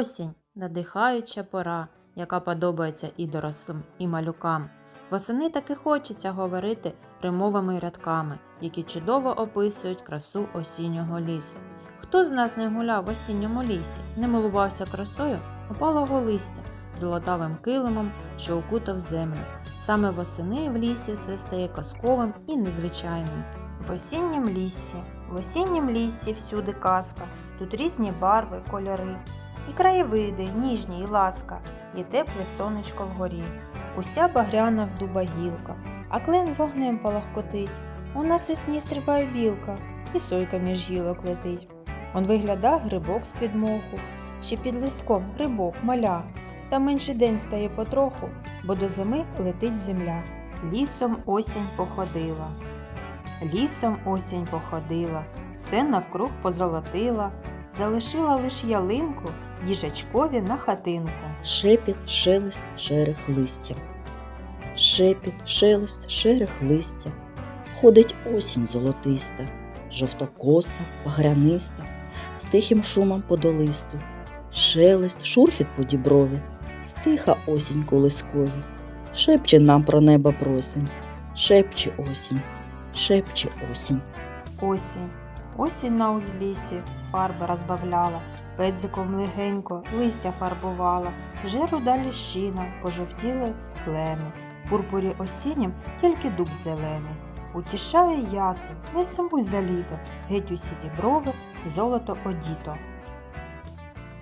Осінь надихаюча пора, яка подобається і дорослим, і малюкам. Восени таки хочеться говорити римовими рядками, які чудово описують красу осіннього лісу. Хто з нас не гуляв в осінньому лісі, не милувався красою опалого листя, золотавим килимом, що укутав землю. Саме восени в лісі все стає казковим і незвичайним. В осіннім лісі, в осіннім лісі всюди казка, тут різні барви, кольори, і краєвиди, ніжні і ласка, і тепле сонечко вгорі. Уся багряна в дуба гілка, а клен вогнем палахкотить. У нас і сні стрибає білка, і сойка між гілок летить. Он вигляда грибок з-під моху, ще під листком грибок маля, та менший день стає потроху, бо до зими летить земля. Лісом осінь походила. Лісом осінь походила, все навкруг позолотила, залишила лиш ялинку їжачкові на хатинку. Шепіт, шелест, шерех листя. Шепіт, шелест, шерех листя. Ходить осінь золотиста, жовтокоса, багряниста, з тихим шумом по долисту. Шелест, шурхіт по діброві, стиха осінь колискові. Шепче нам про небо просим, шепче осінь, шепче осінь. Осінь, осінь на узлісі фарби розбавляла, педзиком легенько листя фарбувала, жеру далі щина, пожовтіли клени. В пурпурі осіннім тільки дуб зелений. Утішає ясен, не сумуй за літо, геть усі діброви, золото одіто.